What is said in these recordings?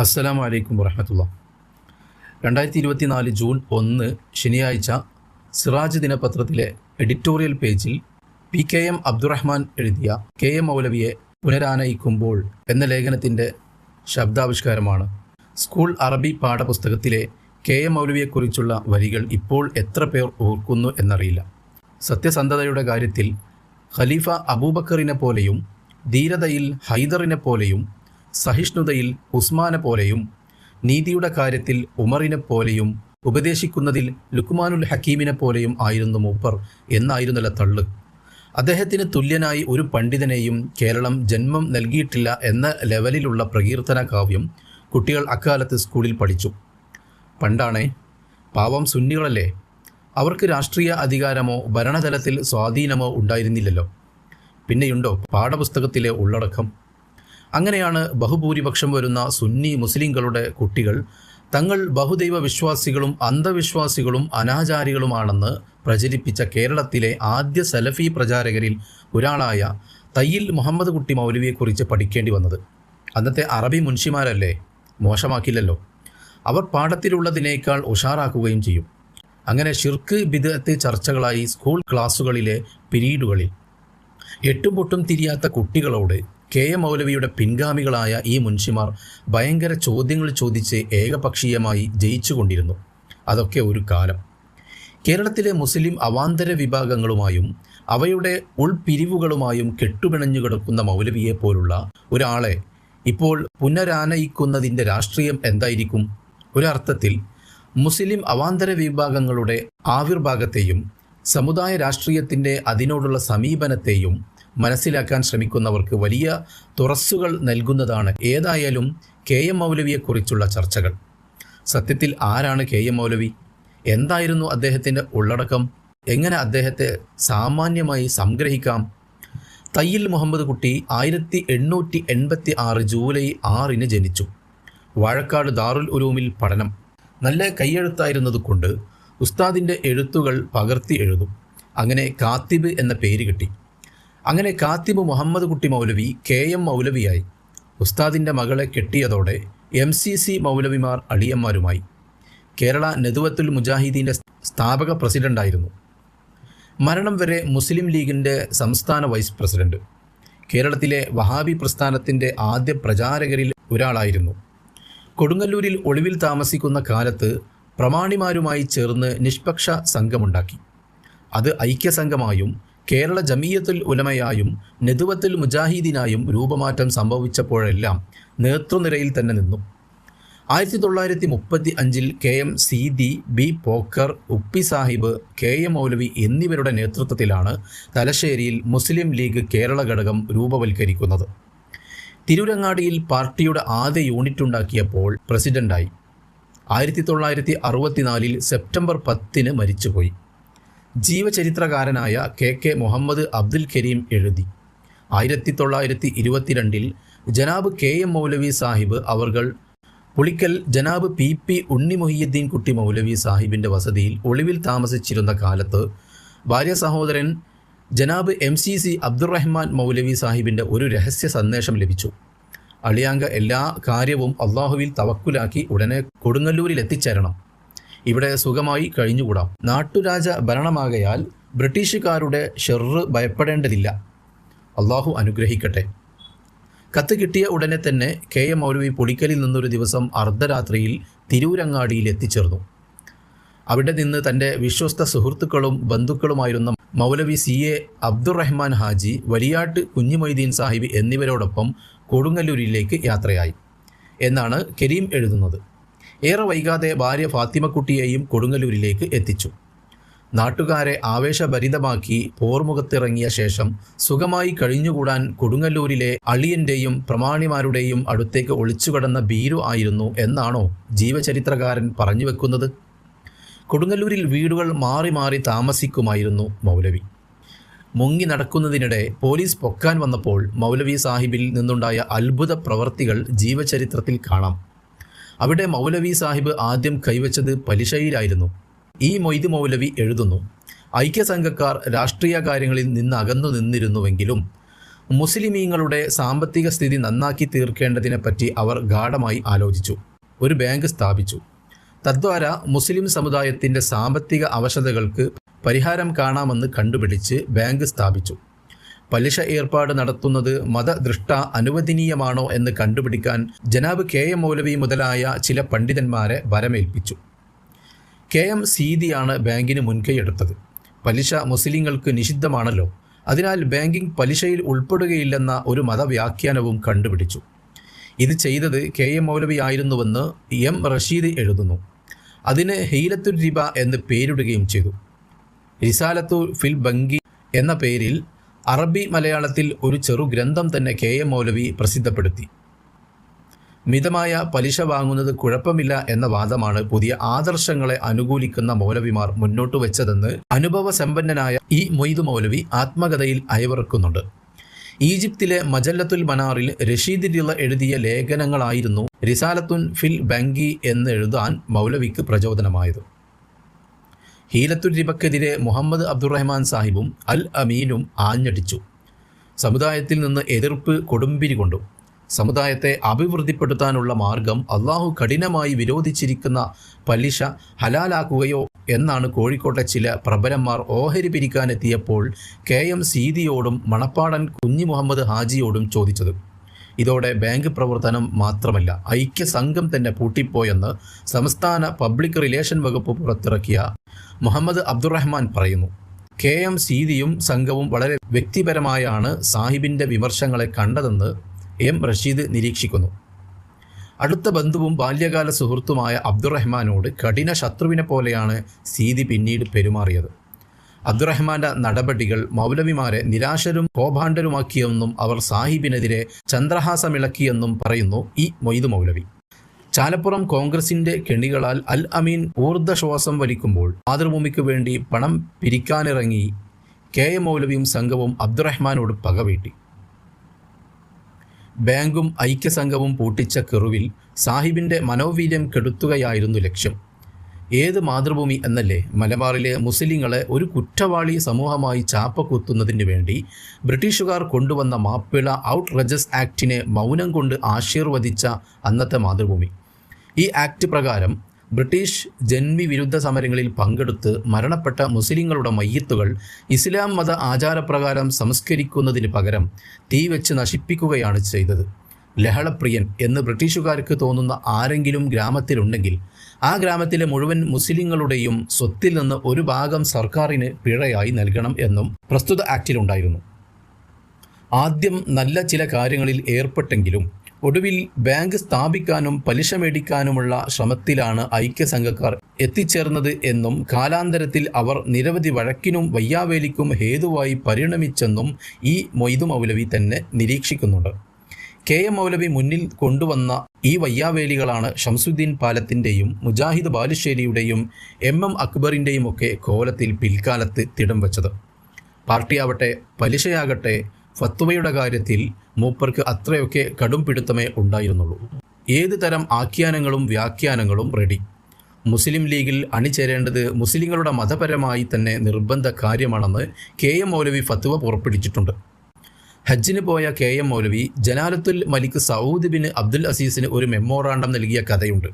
അസ്സലാമു അലൈക്കും വറഹമത്തുള്ള. രണ്ടായിരത്തി ഇരുപത്തി നാല് ജൂൺ ഒന്ന് ശനിയാഴ്ച സിറാജ് ദിനപത്രത്തിലെ എഡിറ്റോറിയൽ പേജിൽ പി കെ എം അബ്ദുറഹ്മാൻ എഴുതിയ കെ എം മൗലവിയെ പുനരാനയിക്കുമ്പോൾ എന്ന ലേഖനത്തിന്റെ ശബ്ദാവിഷ്കാരമാണ്. സ്കൂൾ അറബി പാഠപുസ്തകത്തിലെ കെ എം മൗലവിയെക്കുറിച്ചുള്ള വരികൾ ഇപ്പോൾ എത്ര പേർ ഓർക്കുന്നു എന്നറിയില്ല. സത്യസന്ധതയുടെ കാര്യത്തിൽ ഖലീഫ അബൂബക്കറിനെ പോലെയും ധീരതയിൽ ഹൈദറിനെ പോലെയും സഹിഷ്ണുതയിൽ ഉസ്മാനെ പോലെയും നീതിയുടെ കാര്യത്തിൽ ഉമറിനെ പോലെയും ഉപദേശിക്കുന്നതിൽ ലുക്മാനുൽ ഹക്കീമിനെ പോലെയും ആയിരുന്നു മൂപ്പർ എന്നായിരുന്നല്ല തള്ള്. അദ്ദേഹത്തിന് തുല്യനായി ഒരു പണ്ഡിതനെയും കേരളം ജന്മം നൽകിയിട്ടില്ല എന്ന ലെവലിലുള്ള പ്രകീർത്തന കാവ്യം കുട്ടികൾ അക്കാലത്ത് സ്കൂളിൽ പഠിച്ചു. പണ്ടാണേ പാവം സുന്നികളല്ലേ? അവർക്ക് രാഷ്ട്രീയ അധികാരമോ ഭരണതലത്തിൽ സ്വാധീനമോ ഉണ്ടായിരുന്നില്ലല്ലോ. പിന്നെയുണ്ടോ പാഠപുസ്തകത്തിലെ ഉള്ളടക്കം? അങ്ങനെയാണ് ബഹുഭൂരിപക്ഷം വരുന്ന സുന്നി മുസ്ലിങ്ങളുടെ കുട്ടികൾ. തങ്ങൾ ബഹുദൈവ വിശ്വാസികളും അന്ധവിശ്വാസികളും അനാചാരികളുമാണെന്ന് പ്രചരിപ്പിച്ച കേരളത്തിലെ ആദ്യ സലഫി പ്രചാരകരിൽ ഒരാളായ തയ്യിൽ മുഹമ്മദ് കുട്ടി മൗലവിയെക്കുറിച്ച് പഠിക്കേണ്ടി വന്നത്. അന്നത്തെ അറബി മുൻഷിമാരല്ലേ? മോശമാക്കില്ലല്ലോ. അവർ പാഠത്തിലുള്ളതിനേക്കാൾ ഉഷാറാക്കുകയും ചെയ്യും. അങ്ങനെ ഷിർക്ക് ബിദത്ത് ചർച്ചകളായി സ്കൂൾ ക്ലാസ്സുകളിലെ പിരീഡുകളിൽ. എട്ടും പൊട്ടും തിരിയാത്ത കുട്ടികളോട് കെ എം മൗലവിയുടെ പിൻഗാമികളായ ഈ മുൻഷിമാർ ഭയങ്കര ചോദ്യങ്ങൾ ചോദിച്ച് ഏകപക്ഷീയമായി ജയിച്ചുകൊണ്ടിരുന്നു. അതൊക്കെ ഒരു കാലം. കേരളത്തിലെ മുസ്ലിം അവാന്തര വിഭാഗങ്ങളുമായും അവയുടെ ഉൾപിരിവുകളുമായും കെട്ടുപിണഞ്ഞു കിടക്കുന്ന മൗലവിയെ പോലുള്ള ഒരാളെ ഇപ്പോൾ പുനരാനയിക്കുന്നതിന്റെ രാഷ്ട്രീയം എന്തായിരിക്കും? ഒരർത്ഥത്തിൽ മുസ്ലിം അവാന്തര വിഭാഗങ്ങളുടെ ആവിർഭാഗത്തെയും സമുദായ രാഷ്ട്രീയത്തിന്റെ അതിനോടുള്ള സമീപനത്തെയും മനസ്സിലാക്കാൻ ശ്രമിക്കുന്നവർക്ക് വലിയ തുറസ്സുകൾ നൽകുന്നതാണ് ഏതായാലും കെ എം മൗലവിയെക്കുറിച്ചുള്ള ചർച്ചകൾ. സത്യത്തിൽ ആരാണ് കെ എം മൗലവി? എന്തായിരുന്നു അദ്ദേഹത്തിന്റെ ഉള്ളടക്കം? എങ്ങനെ അദ്ദേഹത്തെ സാമാന്യമായി സംഗ്രഹിക്കാം? തയ്യിൽ മുഹമ്മദ് കുട്ടി ആയിരത്തി എണ്ണൂറ്റി എൺപത്തി ആറ് ജൂലൈ ആറിന് ജനിച്ചു. വാഴക്കാട് ദാറുൽ ഉലൂമിൽ പഠനം. നല്ല കൈയെഴുത്തായിരുന്നത് കൊണ്ട് ഉസ്താദിന്റെ എഴുത്തുകൾ പകർത്തി എഴുതും. അങ്ങനെ കാത്തിബ് എന്ന പേര് കിട്ടി. അങ്ങനെ കാത്തിബ് മുഹമ്മദ് കുട്ടി മൗലവി കെ എം മൗലവിയായി. ഉസ്താദിന്റെ മകളെ കെട്ടിയതോടെ എം സി സി മൗലവിമാർ അടിയന്മാരുമായി. കേരള നെതുവത്തുൽ മുജാഹിദീന്റെ സ്ഥാപക പ്രസിഡന്റായിരുന്നു മരണം വരെ മുസ്ലിം ലീഗിന്റെ സംസ്ഥാന വൈസ് പ്രസിഡന്റ്. കേരളത്തിലെ വഹാബി പ്രസ്ഥാനത്തിന്റെ ആദ്യ പ്രചാരകരിൽ ഒരാളായിരുന്നു. കൊടുങ്ങല്ലൂരിൽ ഒളിവിൽ താമസിക്കുന്ന കാലത്ത് പ്രമാണിമാരുമായി ചേർന്ന് നിഷ്പക്ഷ സംഘമുണ്ടാക്കി. അത് ഐക്യസംഘമായും കേരള ജമീയത്തുൽ ഉലമയായും നെതുവത്തുൽ മുജാഹിദീനായും രൂപമാറ്റം സംഭവിച്ചപ്പോഴെല്ലാം നേതൃനിരയിൽ തന്നെ നിന്നു. ആയിരത്തി തൊള്ളായിരത്തി മുപ്പത്തി അഞ്ചിൽ K M Seethi B Pokker Uppi Sahib K M Maulavi എന്നിവരുടെ നേതൃത്വത്തിലാണ് തലശ്ശേരിയിൽ മുസ്ലിം ലീഗ് കേരള ഘടകം രൂപവൽക്കരിക്കുന്നത്. തിരുരങ്ങാടിയിൽ പാർട്ടിയുടെ ആദ്യ യൂണിറ്റ് ഉണ്ടാക്കിയപ്പോൾ പ്രസിഡന്റായി. ആയിരത്തി തൊള്ളായിരത്തി അറുപത്തിനാലിൽ സെപ്റ്റംബർ പത്തിന് മരിച്ചുപോയി. ജീവചരിത്രകാരനായ കെ കെ മുഹമ്മദ് അബ്ദുൽ കരീം എഴുതി. ആയിരത്തി തൊള്ളായിരത്തി ഇരുപത്തിരണ്ടിൽ ജനാബ് കെ എം മൗലവി സാഹിബ് അവർകൾ പുളിക്കൽ ജനാബ് പി പി ഉണ്ണി മൊഹിയുദ്ദീൻ കുട്ടി മൗലവി സാഹിബിന്റെ വസതിയിൽ ഒളിവിൽ താമസിച്ചിരുന്ന കാലത്ത് ഭാര്യ സഹോദരൻ ജനാബ് M C C Abdurahman Moulavi സാഹിബിന്റെ ഒരു രഹസ്യ സന്ദേശം ലഭിച്ചു. അളിയാങ്ക എല്ലാ കാര്യവും അള്ളാഹുവിൽ തവക്കുലാക്കി ഉടനെ കൊടുങ്ങല്ലൂരിൽ എത്തിച്ചേരണം ഇവിടെ സുഖമായി കഴിഞ്ഞുകൂടാം. നാട്ടുരാജ ഭരണമാകയാൽ ബ്രിട്ടീഷുകാരുടെ ഷെറ് ഭയപ്പെടേണ്ടതില്ല. അള്ളാഹു അനുഗ്രഹിക്കട്ടെ. കത്ത് കിട്ടിയ ഉടനെ തന്നെ കെ എം മൗലവി പൊടിക്കലിൽ നിന്നൊരു ദിവസം അർദ്ധരാത്രിയിൽ തിരൂരങ്ങാടിയിൽ എത്തിച്ചേർന്നു. അവിടെ നിന്ന് തന്റെ വിശ്വസ്ത സുഹൃത്തുക്കളും ബന്ധുക്കളുമായിരുന്ന മൗലവി സി എ അബ്ദുറഹ്മാൻ ഹാജി വലിയാട്ട് കുഞ്ഞുമൊയ്തീൻ സാഹിബ് എന്നിവരോടൊപ്പം കൊടുങ്ങല്ലൂരിലേക്ക് യാത്രയായി എന്നാണ് കരീം എഴുതുന്നത്. ഏറെ വൈകാതെ ഭാര്യ ഫാത്തിമക്കുട്ടിയെയും കൊടുങ്ങല്ലൂരിലേക്ക് എത്തിച്ചു. നാട്ടുകാരെ ആവേശഭരിതമാക്കി പോർമുഖത്തിറങ്ങിയ ശേഷം സുഖമായി കഴിഞ്ഞുകൂടാൻ കൊടുങ്ങല്ലൂരിലെ അളിയന്റെയും പ്രമാണിമാരുടെയും അടുത്തേക്ക് ഒളിച്ചുകടന്ന ഭീരു ആയിരുന്നു എന്നാണോ ജീവചരിത്രകാരൻ പറഞ്ഞു വെക്കുന്നത്? കൊടുങ്ങല്ലൂരിൽ വീടുകൾ മാറി മാറി താമസിക്കുമായിരുന്നു മൗലവി. മുങ്ങി നടക്കുന്നതിനിടെ പോലീസ് പൊക്കാൻ വന്നപ്പോൾ മൗലവി സാഹിബിൽ നിന്നുണ്ടായ അത്ഭുത പ്രവർത്തികൾ ജീവചരിത്രത്തിൽ കാണാം. അവിടെ മൗലവി സാഹിബ് ആദ്യം കൈവച്ചത് പലിശയിലായിരുന്നു. ഈ മൊയ്ത് മൗലവി എഴുതുന്നു ഐക്യസംഘക്കാർ രാഷ്ട്രീയ കാര്യങ്ങളിൽ നിന്ന് അകന്നു നിന്നിരുന്നുവെങ്കിലും മുസ്ലിമീങ്ങളുടെ സാമ്പത്തിക സ്ഥിതി നന്നാക്കി തീർക്കേണ്ടതിനെപ്പറ്റി അവർ ഗാഠമായി ആലോചിച്ചു. ഒരു ബാങ്ക് സ്ഥാപിച്ചു. തദ്വാര മുസ്ലിം സമുദായത്തിന്റെ സാമ്പത്തിക അവശതകൾക്ക് പരിഹാരം കാണാമെന്ന് കണ്ടുപിടിച്ച് ബാങ്ക് സ്ഥാപിച്ചു. പലിശ ഏർപ്പാട് നടത്തുന്നത് മതദൃഷ്ട അനുവദനീയമാണോ എന്ന് കണ്ടുപിടിക്കാൻ ജനാബ് കെ എം മൗലവി മുതലായ ചില പണ്ഡിതന്മാരെ വരമേൽപ്പിച്ചു. കെ എം സീതിയാണ് ബാങ്കിന് മുൻകൈയെടുത്തത് പലിശ മുസ്ലിങ്ങൾക്ക് നിഷിദ്ധമാണല്ലോ. അതിനാൽ ബാങ്കിംഗ് പലിശയിൽ ഉൾപ്പെടുകയില്ലെന്ന ഒരു മതവ്യാഖ്യാനവും കണ്ടുപിടിച്ചു. ഇത് ചെയ്തത് കെ എം മൗലവി ആയിരുന്നുവെന്ന് എം റഷീദ് എഴുതുന്നു. അതിന് ഹീലത്തുൽ റിബ എന്ന് പേരിടുകയും ചെയ്തു. റിസാലത്തു ഫിൽ ബങ്കി എന്ന പേരിൽ അറബി മലയാളത്തിൽ ഒരു ചെറു ഗ്രന്ഥം തന്നെ കെ എം മൗലവി പ്രസിദ്ധപ്പെടുത്തി. മിതമായ പലിശ വാങ്ങുന്നത് കുഴപ്പമില്ല എന്ന വാദമാണ് പുതിയ ആദർശങ്ങളെ അനുകൂലിക്കുന്ന മൗലവിമാർ മുന്നോട്ട് വെച്ചതെന്ന് അനുഭവ സമ്പന്നനായ ഈ മൊയ്തു മൗലവി ആത്മകഥയിൽ അയവിറക്കുന്നുണ്ട്. ഈജിപ്തിലെ മജല്ലത്തുൽ മനാറിൽ റഷീദ് റഷീദിലുള്ള എഴുതിയ ലേഖനങ്ങളായിരുന്നു റിസാലത്തുൻ ഫിൽ ബങ്കി എന്നെഴുതാൻ മൗലവിക്ക് പ്രചോദനമായത്. ഹീലത്തുൽ റിബക്കെതിരെ മുഹമ്മദ് അബ്ദുറഹ്മാൻ സാഹിബും അൽ അമീനും ആഞ്ഞടിച്ചു. സമുദായത്തിൽ നിന്ന് എതിർപ്പ് കൊടുമ്പിരി കൊണ്ടു. സമുദായത്തെ അഭിവൃദ്ധിപ്പെടുത്താനുള്ള മാർഗം അള്ളാഹു കഠിനമായി വിരോധിച്ചിരിക്കുന്ന പലിശ ഹലാലാക്കുകയോ എന്നാണ് കോഴിക്കോട്ടെ ചില പ്രബലന്മാർ ഓഹരി പിരിക്കാനെത്തിയപ്പോൾ കെ എം സീതിയോടും മണപ്പാടൻ കുഞ്ഞി മുഹമ്മദ് ഹാജിയോടും ചോദിച്ചത്. ഇതോടെ ബാങ്ക് പ്രവർത്തനം മാത്രമല്ല ഐക്യ സംഘം തന്നെ പൂട്ടിപ്പോയെന്ന് സംസ്ഥാന പബ്ലിക് റിലേഷൻ വകുപ്പ് പുറത്തിറക്കിയ മുഹമ്മദ് അബ്ദുറഹ്മാൻ പറയുന്നു. കെ എം സീതിയും സംഘവും വളരെ വ്യക്തിപരമായാണ് സാഹിബിന്റെ വിമർശങ്ങളെ കണ്ടതെന്ന് എം റഷീദ് നിരീക്ഷിക്കുന്നു. അടുത്ത ബന്ധുവും ബാല്യകാല സുഹൃത്തുമായ അബ്ദുറഹ്മാനോട് കഠിന ശത്രുവിനെ പോലെയാണ് സീതി പിന്നീട് പെരുമാറിയത്. അബ്ദുറഹ്മാന്റെ നടപടികൾ മൗലവിമാരെ നിരാശരും കോപാണ്ഡരുമാക്കിയെന്നും അവർ സാഹിബിനെതിരെ ചന്ദ്രഹാസമിളക്കിയെന്നും പറയുന്നു ഈ മൊയ്തു മൗലവി. ചാലപ്പുറം കോൺഗ്രസിന്റെ കെണികളാൽ അൽ അമീൻ ഊർദ്ധശ്വാസം വലിക്കുമ്പോൾ മാതൃഭൂമിക്ക് വേണ്ടി പണം പിരിക്കാനിറങ്ങി കെ എ മൗലവിയും സംഘവും അബ്ദുറഹ്മാനോട് പകവീട്ടി. ബാങ്കും ഐക്യസംഘവും പൂട്ടിച്ച കെറുവിൽ സാഹിബിന്റെ മനോവീര്യം കെടുത്തുകയായിരുന്നു ലക്ഷ്യം. ഏത് മാതൃഭൂമി എന്നല്ലേ മലബാറിലെ മുസ്ലിങ്ങളെ ഒരു കുറ്റവാളി സമൂഹമായി ചാപ്പക്കുത്തുന്നതിന് വേണ്ടി ബ്രിട്ടീഷുകാർ കൊണ്ടുവന്ന മാപ്പിള ഔട്ട് റജസ് ആക്ടിനെ മൗനം കൊണ്ട് ആശീർവദിച്ച അന്നത്തെ മാതൃഭൂമി. ഈ ആക്ട് പ്രകാരം ബ്രിട്ടീഷ് ജന്മി വിരുദ്ധ സമരങ്ങളിൽ പങ്കെടുത്ത് മരണപ്പെട്ട മുസ്ലിങ്ങളുടെ മയ്യത്തുകൾ ഇസ്ലാം മത ആചാരപ്രകാരം സംസ്കരിക്കുന്നതിന് പകരം തീ വെച്ച് നശിപ്പിക്കുകയാണ് ചെയ്തത്. ലഹളപ്രിയൻ എന്ന് ബ്രിട്ടീഷുകാർക്ക് തോന്നുന്ന ആരെങ്കിലും ഗ്രാമത്തിലുണ്ടെങ്കിൽ ആ ഗ്രാമത്തിലെ മുഴുവൻ മുസ്ലിങ്ങളുടെയും സ്വത്തിൽ നിന്ന് ഒരു ഭാഗം സർക്കാരിന് പിഴയായി നൽകണം എന്നും പ്രസ്തുത ആക്റ്റിലുണ്ടായിരുന്നു ആദ്യം നല്ല ചില കാര്യങ്ങളിൽ ഏർപ്പെട്ടെങ്കിലും ഒടുവിൽ ബാങ്ക് സ്ഥാപിക്കാനും പലിശ മേടിക്കാനുമുള്ള ശ്രമത്തിലാണ് ഐക്യസംഘക്കാർ എത്തിച്ചേർന്നത് എന്നും കാലാന്തരത്തിൽ അവർ നിരവധി വഴക്കിനും വയ്യാവേലിക്കും ഹേതുവായി പരിണമിച്ചെന്നും ഈ മൊയ്തു മൗലവി തന്നെ നിരീക്ഷിക്കുന്നുണ്ട്. കെ എം മൗലവി മുന്നിൽ കൊണ്ടുവന്ന ഈ വയ്യാവേലികളാണ് ഷംസുദ്ദീൻ പാലത്തിന്റെയും മുജാഹിദ് ബാലുശ്ശേരിയുടെയും എം എം അക്ബറിന്റെയും ഒക്കെ കോലത്തിൽ പിൽക്കാലത്ത് തിടം വച്ചത്. പാർട്ടിയാവട്ടെ പലിശയാകട്ടെ ഫത്വയുടെ കാര്യത്തിൽ മൂപ്പർക്ക് അത്രയൊക്കെ കടും പിടുത്തമേ ഉണ്ടായിരുന്നുള്ളൂ. ഏത് തരം ആഖ്യാനങ്ങളും വ്യാഖ്യാനങ്ങളും റെഡി മുസ്ലിം ലീഗിൽ അണിചേരേണ്ടത് മുസ്ലിങ്ങളുടെ മതപരമായി തന്നെ നിർബന്ധ കാര്യമാണെന്ന് കെ എം മൗലവി ഫത്വ പുറപ്പെടുവിച്ചിട്ടുണ്ട്. ഹജ്ജിന് പോയ K M Moulavi Jalalatul Malik Saud bin Abdul അസീസിന് ഒരു മെമ്മോറാണ്ടം നൽകിയ കഥയുണ്ട്.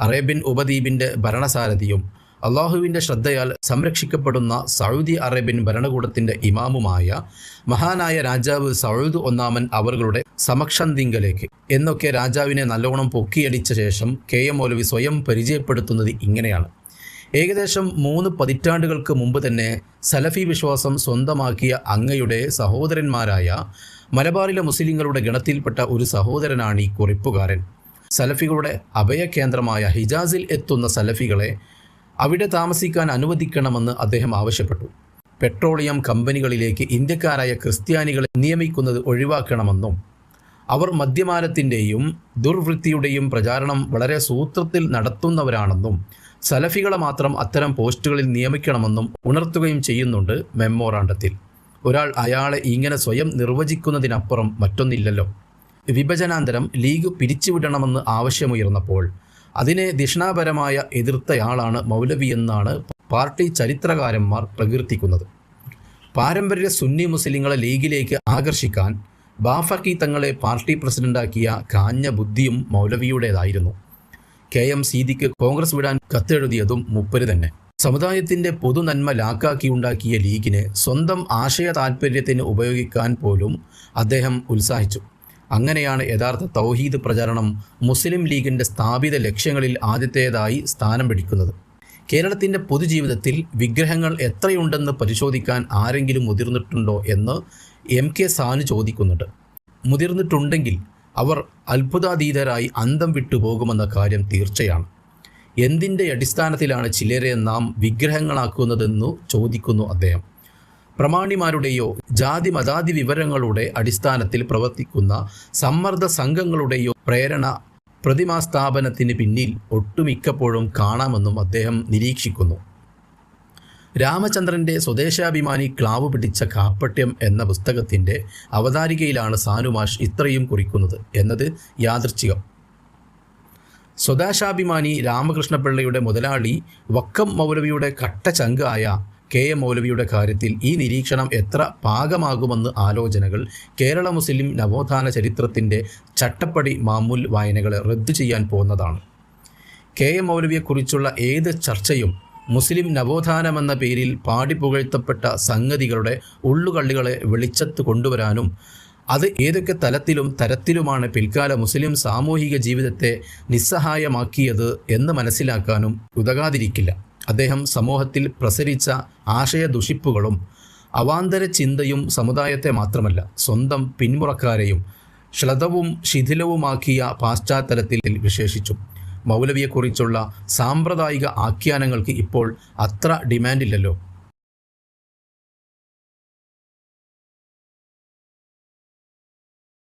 അറേബ്യൻ ഉപദ്വീപിന്റെ ഭരണസാരഥിയും അള്ളാഹുവിന്റെ ശ്രദ്ധയാൽ സംരക്ഷിക്കപ്പെടുന്ന സൗദി അറേബ്യൻ ഭരണകൂടത്തിന്റെ ഇമാമുമായ മഹാനായ രാജാവ് സൗദ് ഒന്നാമൻ അവരുടെ സമക്ഷന്തിങ്കലേക്ക്. എന്നൊക്കെ രാജാവിനെ നല്ലോണം പൊക്കിയടിച്ച ശേഷം കെ എം മൗലവി സ്വയം പരിചയപ്പെടുത്തുന്നത് ഇങ്ങനെയാണ്. ഏകദേശം മൂന്ന് പതിറ്റാണ്ടുകൾക്ക് മുമ്പ് തന്നെ സലഫി വിശ്വാസം സ്വന്തമാക്കിയ അങ്ങയുടെ സഹോദരന്മാരായ മലബാറിലെ മുസ്ലിങ്ങളുടെ ഗണത്തിൽപ്പെട്ട ഒരു സഹോദരനാണ് ഈ കുറിപ്പുകാരൻ. സലഫികളുടെ അഭയകേന്ദ്രമായ ഹിജാസിൽ എത്തുന്ന സലഫികളെ അവിടെ താമസിക്കാൻ അനുവദിക്കണമെന്ന് അദ്ദേഹം ആവശ്യപ്പെട്ടു. പെട്രോളിയം കമ്പനികളിലേക്ക് ഇന്ത്യക്കാരായ ക്രിസ്ത്യാനികളെ നിയമിക്കുന്നത് ഒഴിവാക്കണമെന്നും അവർ മദ്യപാനത്തിന്റെയും ദുർവൃത്തിയുടെയും പ്രചാരണം വളരെ സൂത്രത്തിൽ നടത്തുന്നവരാണെന്നും സലഫികളെ മാത്രം അത്തരം പോസ്റ്റുകളിൽ നിയമിക്കണമെന്നും ഉണർത്തുകയും ചെയ്യുന്നുണ്ട് മെമ്മോറാണ്ടത്തിൽ. ഒരാൾ അയാളെ ഇങ്ങനെ സ്വയം നിർവചിക്കുന്നതിനപ്പുറം മറ്റൊന്നില്ലല്ലോ. വിഭജനാന്തരം ലീഗ് പിരിച്ചുവിടണമെന്ന് ആവശ്യമുയർന്നപ്പോൾ അതിനെ ദിഷണാപരമായ എതിർത്തയാളാണ് മൗലവി എന്നാണ് പാർട്ടി ചരിത്രകാരന്മാർ പ്രകീർത്തിക്കുന്നത്. പാരമ്പര്യ സുന്നി മുസ്ലിങ്ങളെ ലീഗിലേക്ക് ആകർഷിക്കാൻ ബാഫക്കി തങ്ങളെ പാർട്ടി പ്രസിഡന്റാക്കിയ കാഞ്ഞ ബുദ്ധിയും മൗലവിയുടേതായിരുന്നു. കെ എം സീദിക്ക് കോൺഗ്രസ് വിടാൻ കത്തെഴുതിയതും മുപ്പര് തന്നെ. സമുദായത്തിന്റെ പൊതുനന്മ ലാക്കാക്കിയുണ്ടാക്കിയ ലീഗിനെ സ്വന്തം ആശയ താൽപ്പര്യത്തിന് ഉപയോഗിക്കാൻ പോലും അദ്ദേഹം ഉത്സാഹിച്ചു. അങ്ങനെയാണ് യഥാർത്ഥ തൗഹീദ് പ്രചാരണം മുസ്ലിം ലീഗിന്റെ സ്ഥാപിത ലക്ഷ്യങ്ങളിൽ ആദ്യത്തേതായി സ്ഥാനം പിടിക്കുന്നത്. കേരളത്തിന്റെ പൊതുജീവിതത്തിൽ വിഗ്രഹങ്ങൾ എത്രയുണ്ടെന്ന് പരിശോധിക്കാൻ ആരെങ്കിലും മുതിർന്നിട്ടുണ്ടോ എന്ന് എം കെ സാനു ചോദിക്കുന്നുണ്ട്. മുതിർന്നിട്ടുണ്ടെങ്കിൽ അവർ അത്ഭുതാതീതരായി അന്തം വിട്ടുപോകുമെന്ന കാര്യം തീർച്ചയാണ്. എന്തിന്റെ അടിസ്ഥാനത്തിലാണ് ചിലരെ നാം വിഗ്രഹങ്ങളാക്കുന്നതെന്നു ചോദിക്കുന്നു അദ്ദേഹം. പ്രമാണിമാരുടെയോ ജാതി മതാതി വിവരങ്ങളുടെ അടിസ്ഥാനത്തിൽ പ്രവർത്തിക്കുന്ന സമ്മർദ്ദ സംഘങ്ങളുടെയോ പ്രേരണ പ്രതിമാസ്ഥാപനത്തിന് പിന്നിൽ ഒട്ടുമിക്കപ്പോഴും കാണാമെന്നും അദ്ദേഹം നിരീക്ഷിക്കുന്നു. രാമചന്ദ്രന്റെ സ്വദേശാഭിമാനി ക്ലാവ് പിടിച്ച കാപ്പട്യം എന്ന പുസ്തകത്തിന്റെ അവതാരികയിലാണ് സാനുമാഷ് ഇത്രയും കുറിക്കുന്നത് എന്നത് യാദൃച്ഛികം. സ്വദേശാഭിമാനി രാമകൃഷ്ണപിള്ളയുടെ മുതലാളി വക്കം മൗലവിയുടെ കട്ട ചങ്കായ കെ എം മൗലവിയുടെ കാര്യത്തിൽ ഈ നിരീക്ഷണം എത്ര പാകമാകുമെന്ന് ആലോചനകൾ കേരള മുസ്ലിം നവോത്ഥാന ചരിത്രത്തിന്റെ ചട്ടപ്പടി മാമൂൽ വായനകളെ റദ്ദു ചെയ്യാൻ പോകുന്നതാണ്. കെ എം മൗലവിയെക്കുറിച്ചുള്ള ഏത് ചർച്ചയും മുസ്ലിം നവോത്ഥാനമെന്ന പേരിൽ പാടിപ്പുകഴ്ത്തപ്പെട്ട സംഗതികളുടെ ഉള്ളുകള്ളികളെ വെളിച്ചത്ത് കൊണ്ടുവരാനും അത് ഏതൊക്കെ തലത്തിലും തരത്തിലുമാണ് പിൽക്കാല മുസ്ലിം സാമൂഹിക ജീവിതത്തെ നിസ്സഹായമാക്കിയത് എന്ന് മനസ്സിലാക്കാനും ഉതകാതിരിക്കില്ല. അദ്ദേഹം സമൂഹത്തിൽ പ്രസരിച്ച ആശയദുഷിപ്പുകളും അവാന്തര ചിന്തയും സമുദായത്തെ മാത്രമല്ല സ്വന്തം പിന്മുറക്കാരെയും ശ്ലതവും ശിഥിലവുമാക്കിയ പാശ്ചാത്തലത്തിൽ വിശേഷിച്ചു. മൗലവിയെക്കുറിച്ചുള്ള സാമ്പ്രദായിക ആഖ്യാനങ്ങൾക്ക് ഇപ്പോൾ അത്ര ഡിമാൻഡില്ലല്ലോ.